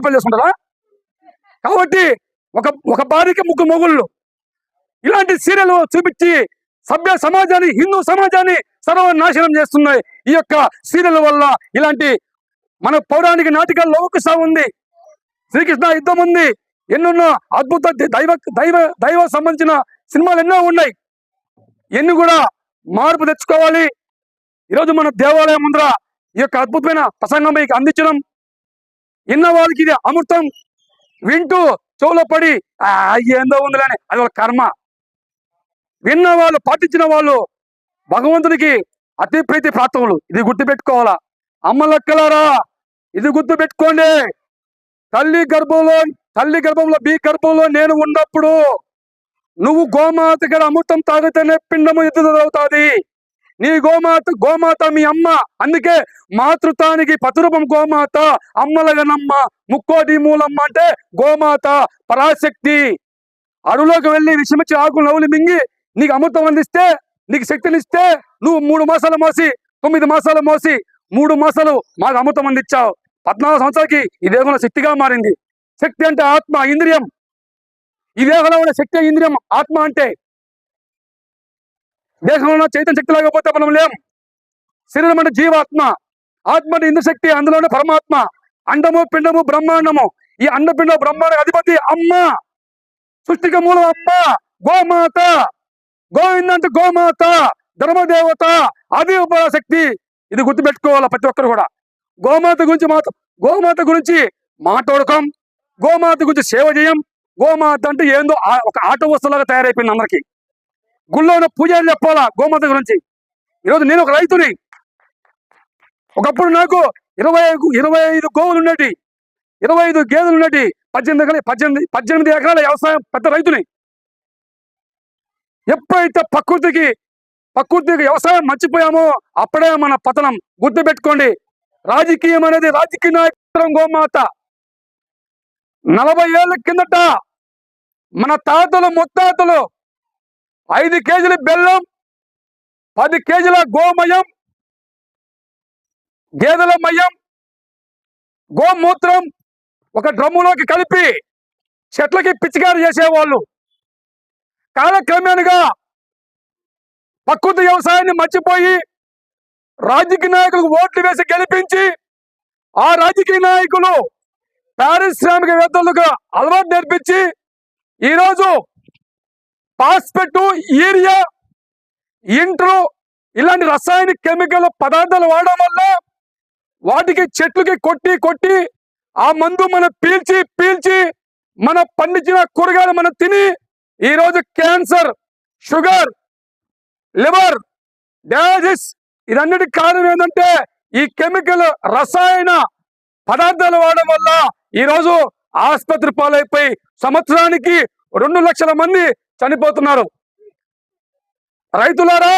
ఒకే పెళ్ళి చేసుకుంటారా కాబట్టి ఒక ఒక భార్యకి ముగ్గురు మొగుళ్ళు. ఇలాంటి సీరియల్ చూపించి సభ్య సమాజాన్ని హిందూ సమాజాన్ని సర్వనాశనం చేస్తున్నాయి. ఈ యొక్క సీరియల్ వల్ల ఇలాంటి మన పౌరాణిక నాటికల్లో ఒక ఉంది. శ్రీకృష్ణ యుద్ధం ఉంది. ఎన్నెన్నో అద్భుత దైవ దైవ దైవ సంబంధించిన సినిమాలు ఎన్నో ఉన్నాయి. ఎన్ని కూడా మార్పు తెచ్చుకోవాలి. ఈరోజు మన దేవాలయం ముందర ఈ యొక్క అద్భుతమైన ప్రసంగం మీకు అందించడం విన్న వాళ్ళకి ఇది అమృతం వింటూ చెవులో పడి ఏందో ఉందిలేని అది వాళ్ళ కర్మ. విన్న వాళ్ళు పాటించిన వాళ్ళు భగవంతుడికి అతి ప్రీతి ప్రాప్తములు ఇది గుర్తుపెట్టుకోవాలా? అమ్మలక్కలారా ఇది గుర్తుపెట్టుకోండి. తల్లి గర్భంలో తల్లి గర్భంలో బీ గర్భంలో నేను ఉన్నప్పుడు నువ్వు గోమాత గల అమృతం తాగితేనే పిండము ఎదురవుతాది నీ గోమాత గోమాత మీ అమ్మ. అందుకే మాతృతానికి పతురూపం గోమాత అమ్మలగనమ్మ ముక్కోటి మూలమ్మ అంటే గోమాత పరాశక్తి. అడవులోకి వెళ్ళి విషమించి ఆకులు నవ్వులు మింగి నీకు అమృతం అందిస్తే నీకు శక్తినిస్తే నువ్వు మూడు మాసాలు మోసి తొమ్మిది మాసాలు మోసి మూడు మాసాలు మాకు అమృతం అందించావు. పద్నాలుగు సంవత్సరాలకి ఈ దేహంలో శక్తిగా మారింది. శక్తి అంటే ఆత్మ ఇంద్రియం. ఈ దేహంలో ఉన్న శక్తి ఇంద్రియం ఆత్మ అంటే దేహంలో చైతన్య శక్తి లేకపోతే మనం లేం. శరీరం అంటే జీవాత్మ. ఆత్మ అంటే ఇంద్రశక్తి అందులోనే పరమాత్మ. అండము పిండము బ్రహ్మాండము. ఈ అండపిండ బ్రహ్మాండ అధిపతి అమ్మ. సృష్టిక మూలం అమ్మ. గోమాత. గోవింద అంటే గోమాత. ధర్మదేవత. అది శక్తి ఇది గుర్తుపెట్టుకోవాలి ప్రతి ఒక్కరు కూడా. గోమాత గురించి మాత్రం గోమాత గురించి మాట్లాడకం. గోమాత గురించి సేవ చేయం. గోమాత అంటే ఏందో ఆ- ఒక ఆట వస్తువులాగా తయారైపోయింది అందరికీ. గుళ్ళో ఉన్న పూజలు చెప్పాలా? గోమాత గురించి. ఈరోజు నేను ఒక రైతుని. ఒకప్పుడు నాకు ఇరవై ఇరవై ఐదు గోవులు ఉండేటి ఇరవై ఐదు గేదెలు ఉండేటి పద్దెనిమిది ఎకరాలు పద్దెనిమిది పద్దెనిమిది ఎకరాల వ్యవసాయం పెద్ద రైతుని. ఎప్పుడైతే ప్రకృతికి ప్రకృతికి వ్యవసాయం మర్చిపోయామో అప్పుడే మన పతనం గుర్తుపెట్టుకోండి. రాజకీయం అనేది రాజకీయ నాయకత్వం గోమాత. నలభై ఏళ్ళ కిందట మన తాతలు ముత్తాతలు ఐదు కేజీల బెల్లం పది కేజీల గోమయం గేదెల మయం గోమూత్రం ఒక డ్రమ్ములోకి కలిపి చెట్లకి పిచ్చికారు చేసేవాళ్ళు. కాలక్రమేణగా ప్రకృతి వ్యవసాయాన్ని మర్చిపోయి రాజకీయ నాయకులకు ఓట్లు వేసి గెలిపించి ఆ రాజకీయ నాయకులు పారిశ్రామికవేత్తలకు అలవాటు నేర్పించి ఈరోజు పాస్పెట్ యూరియా ఇంట్రు ఇలాంటి రసాయనిక కెమికల్ పదార్థాలు వాడడం వల్ల వాటికి చెట్లకి కొట్టి కొట్టి ఆ మందు మనం పీల్చి పీల్చి మన పండించిన కూరగాయలు మనం తిని ఈరోజు క్యాన్సర్ షుగర్ లివర్ డయాలసిస్ ఇదన్నిటికి కారణం ఏంటంటే ఈ కెమికల్ రసాయన పదార్థాలు వాడడం వల్ల ఈరోజు ఆసుపత్రి పాలైపోయి సంవత్సరానికి రెండు లక్షల మంది చనిపోతున్నారు. రైతులారా